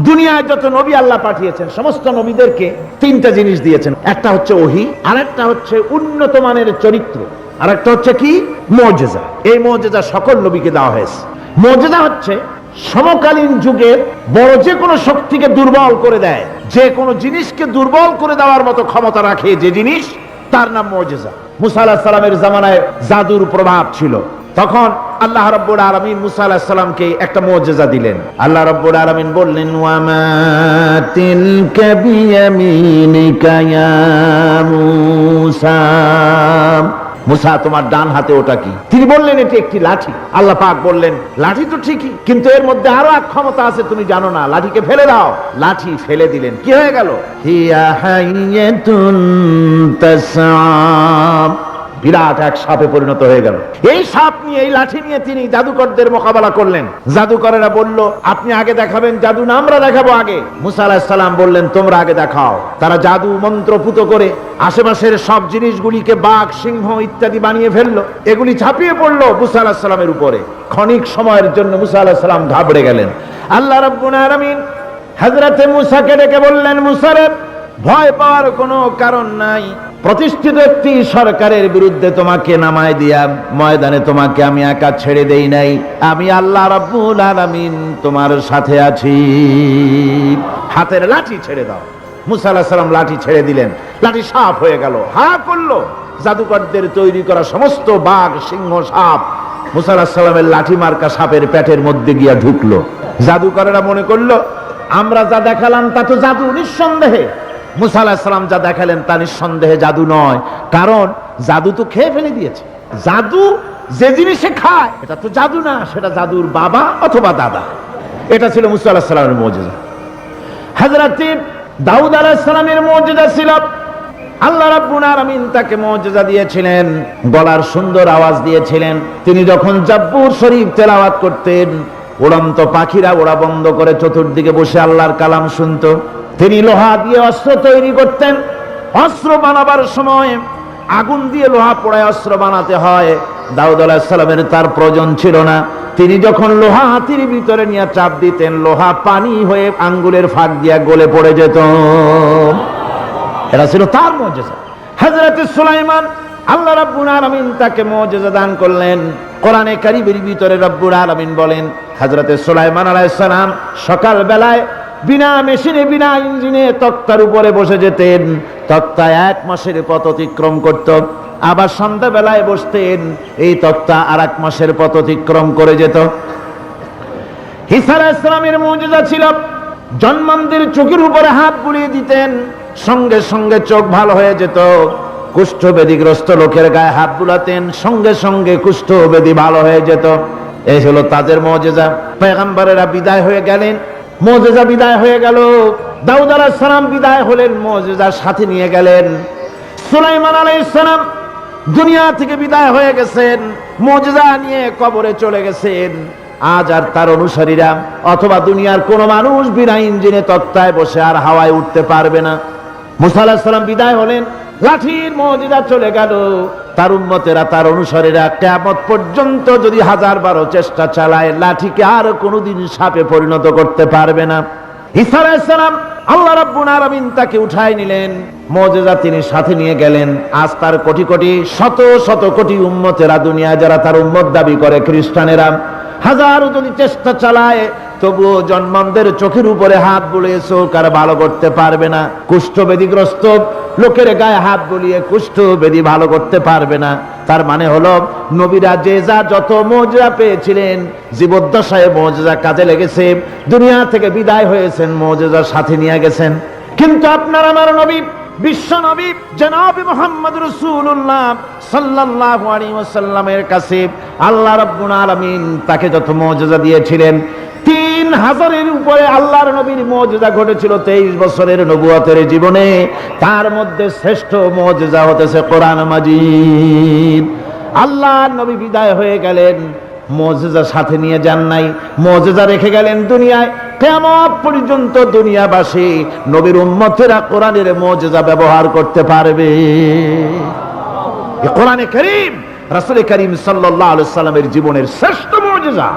দুনিয়ায় যত নবী আল্লাহ পাঠিয়েছেন, সমস্ত নবীদেরকে তিনটা জিনিস দিয়েছেন। একটা হচ্ছে ওহি, আরেকটা হচ্ছে উন্নত মানের চরিত্র। আরেকটা হচ্ছে কি? মজেজা। এই মজেজা সকল নবীকে দেওয়া হয়েছে। মজেজা হচ্ছে সমকালীন যুগের বড় যে কোনো শক্তিকে দুর্বল করে দেয়। যে কোনো জিনিসকে দুর্বল করে দেওয়ার মতো ক্ষমতা রাখে যে জিনিস, তার নাম মজেজা। মুসা আলাহ সালামের জামানায় জাদুর প্রভাব ছিল। তখন আল্লাহ রব্বুল আলমিন মুসা আলাহ সাল্লামকে একটা মজেজা দিলেন। আল্লাহ রব্বুল আলমিন বললেন মুসা? তোমার ডান হাতে ওটা কি? তিনি বললেন, এটি একটি লাঠি। আল্লাহ পাক বললেন, লাঠি তো ঠিকই, কিন্তু এর মধ্যে আরও এক ক্ষমতা আছে তুমি জানো না, লাঠিকে ফেলে দাও। লাঠি ফেলে দিলেন। কি হয়ে গেল? হিয়া বিরাট এক সাপে পরিণত হয়ে গেল। এই সাপ নিয়ে, এই লাঠি নিয়ে তিনি জাদুকরদের মোকাবেলা করলেন। জাদুকরেরা বলল, আপনি আগে দেখাবেন জাদু না, আমরা দেখাবো আগে। মুসা বললেন, তোমরা আগে দেখাও। তারা জাদু মন্ত্র পুত করে আশেপাশের সব জিনিসগুলিকে বাঘ, সিংহ ইত্যাদি বানিয়ে ফেলল। এগুলি ঝাঁপিয়ে পড়ল মুসা আলাহিসাল্লামের উপরে। ক্ষণিক সময়ের জন্য মুসা আলাহিসাল্লাম ঘাবড়ে গেলেন। আল্লাহ রব্বুল আলামিন হযরতে মুসাকে ডেকে বললেন মুসারে ভয় পাওয়ার কোনো কারণ নাই। প্রতিষ্ঠিত একটি সরকারের বিরুদ্ধে তোমাকে নামায় দিয়া, ময়দানে তোমাকে আমি একা ছেড়ে দেই নাই। আমি আল্লাহ রাব্বুল আলামিন তোমার সাথে আছি। হাতের লাঠি ছেড়ে দাও। মুসা সালাম লাঠি ছেড়ে দিলেন। লাঠি সাপ হয়ে গেল। হা করল। জাদুকরদের তৈরি করা সমস্ত বাঘ, সিংহ, সাপ। মুসা আলাহিস সালামের লাঠি মার্কা সাপের পেটের মধ্যে গিয়া ঢুকলো। জাদুকরেরা মনে করল, আমরা যা দেখালাম তা তো জাদু, নিঃসন্দেহে। মুসা যা দেখালেন তা নিঃসন্দেহে জাদু নয়। কারণ জাদু তো খেয়ে ফেলে দিয়েছে। জাদু যে জিনিসে খায়, এটা তো জাদু না, সেটা জাদুর বাবা অথবা দাদা। এটা ছিল মুসা মজেজা হাজরাতে দাউদ আলাহিসাল্লামের মজেজা ছিল, আল্লাহ রাব্বুল আলামিন তাকে মর্যাদা দিয়েছিলেন, গলার সুন্দর আওয়াজ দিয়েছিলেন। তিনি যখন জাব্বুর শরীফ তেলাওয়াত করতেন, উড়ন্ত পাখিরা ওড়া বন্ধ করে চতুর্দিকে বসে আল্লাহর কালাম শুনতো। তিনি লোহা দিয়ে অস্ত্র তৈরি করতেন। অস্ত্র বানাবার সময় আগুন দিয়ে লোহা পোড়ায় অস্ত্র বানাতে হয়। দাউদ আলাহিসাল্লামের তার প্রয়োজন ছিল না। তিনি যখন লোহা হাতির ভিতরে নিয়ে চাপ দিতেন, লোহা পানি হয়ে আঙ্গুলের ফাঁক দিয়া গলে পড়ে যেত। এটা ছিল তার মর্যাদা হযরতে সুলাইমান আল্লাহ রাব্বুল আলামিন তাকে মর্যাদা দান করলেন। কোরআনে কারিমের ভিতরে রব্বুল আলামিন বলেন, হযরতে সুলাইমান আলাইহিস সকাল বেলায় বিনা মেশিনে, বিনা ইঞ্জিনে তক্তার উপরে বসে যেতেন। তক্তা এক মাসের পথ অতিক্রম করত। আবার সন্ধ্যাবেলায় বসতেন, এই তক্তা আর এক মাসের পথ অতিক্রম করে যেত। হিসার ইসলামের মর্যাদা ছিল জন্মানদের চোখের উপরে হাত বুলিয়ে দিতেন, সঙ্গে সঙ্গে চোখ ভালো হয়ে যেত। কুষ্ঠবেদীগ্রস্ত লোকের গায়ে হাত বুলাতেন, সঙ্গে সঙ্গে কুষ্ঠবেদী ভালো হয়ে যেত। এই হলো তাদের মজেজা পেগাম্বারেরা বিদায় হয়ে গেলেন। মজেজা বিদায় হয়ে গেল। দাউদ আলাহ সালাম বিদায় হলেন মজেজার সাথে নিয়ে গেলেন। সুলাইমান আলাইহিস সালাম দুনিয়া থেকে বিদায় হয়ে গেছেন, মজেজা নিয়ে কবরে চলে গেছেন। আজ আর তার অনুসারীরা অথবা দুনিয়ার কোন মানুষ বিনা ইঞ্জিনে তত্ত্বায় বসে আর হাওয়ায় উঠতে পারবে না। মুসা আলাহিস সালাম বিদায় হলেন লাঠির মজিদা চলে গেল। তার উন্মতেরা তার অনুসারীরা কেমত পর্যন্ত যদি হাজার বারো চেষ্টা চালায়, লাঠিকে আর কোনোদিন সাপে পরিণত করতে পারবে না। ঈসা আলাইহিস সালাম আল্লাহ রাব্বুল আলামিন তাকে উঠাই নিলেন। মজেজা তিনি সাথে নিয়ে গেলেন। আজ তার কোটি কোটি, শত শত কোটি উম্মতেরা দুনিয়া যারা তার উম্মত দাবি করে খ্রিস্টানেরা। হাজারো যদি চেষ্টা চালায়, তবুও জন্মানদের চোখের উপরে হাত বুলিয়ে চোখ আর ভালো করতে পারবে না। কুষ্ঠবেদীগ্রস্ত লোকের গায়ে হাত বুলিয়ে কুষ্ঠবেদী ভালো করতে পারবে না। তার মানে হলো, নবীরা যে যা যত মজা পেয়েছিলেন, জীবদ্দশায় মজা কাজে লেগেছে, দুনিয়া থেকে বিদায় হয়েছেন মজেজার সাথে নিয়ে গেছেন। কিন্তু আপনার, আমার নবী বিশ্ব নবী জনাবি মোহাম্মদ রসুল্লাহ সাল্লাল্লাহু আলাইহি ওয়াসাল্লামের কাছে আল্লাহ রাব্বুল আলামিন তাকে যত মর্যাদা দিয়েছিলেন, তিন হাজারের উপরে আল্লাহর নবীর মর্যাদা ঘটেছিল তেইশ বছরের নবুয়তের জীবনে। তার মধ্যে শ্রেষ্ঠ মর্যাদা হতেছে কোরআন মাজিদ। আল্লাহ নবী বিদায় হয়ে গেলেন মজেজা সাথে নিয়ে যান নাই মজেজা রেখে গেলেন দুনিয়ায়। কেমন পর্যন্ত দুনিয়াবাসী নবীর উম্মতেরা কোরআনের মজেজা ব্যবহার করতে পারবে। কোরআনে করিম, রাসুল করিম সাল্লাহ সাল্লামের জীবনের শ্রেষ্ঠ মজেজা।